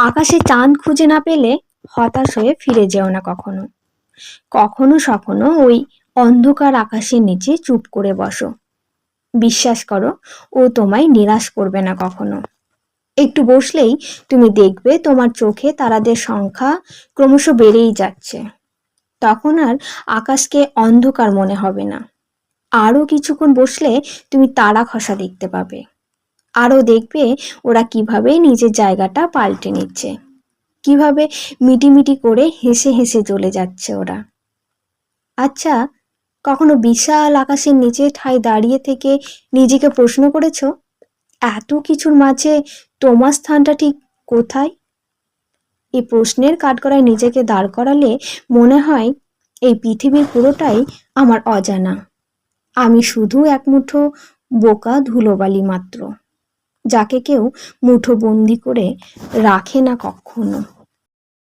আকাশে চাঁদ খুঁজে না পেলে হতাশ হয়ে ফিরে যেও না কখনো। কখনো সখনো ওই অন্ধকার আকাশের নিচে চুপ করে বসো। বিশ্বাস করো, ও তোমায় নিরাশ করবে না কখনো। একটু বসলেই তুমি দেখবে তোমার চোখে তারাদের সংখ্যা ক্রমশ বেড়েই যাচ্ছে। তখন আর আকাশকে অন্ধকার মনে হবে না। আরও কিছুক্ষণ বসলে তুমি তারা খসা দেখতে পাবে। আরও দেখবে ওরা কীভাবে নিজের জায়গাটা পাল্টে নিচ্ছে। কীভাবে মিটিমিটি করে হেসে হেসে চলে যাচ্ছে ওরা। আচ্ছা কখনো বিশাল আকাশের নিচে ঠাই দাঁড়িয়ে থেকে নিজেকে প্রশ্ন করেছ, এত কিছুর মাঝে তোমার স্থানটা ঠিক কোথায়? এই প্রশ্নের কাঠগড়ায় নিজেকে দাঁড় করালে মনে হয় এই পৃথিবীর পুরোটাই আমার অজানা। আমি শুধু এক মুঠো বোকা ধুলোবালি মাত্র। যাকে কেউ মুঠোবন্দি করে রাখে না কখনো।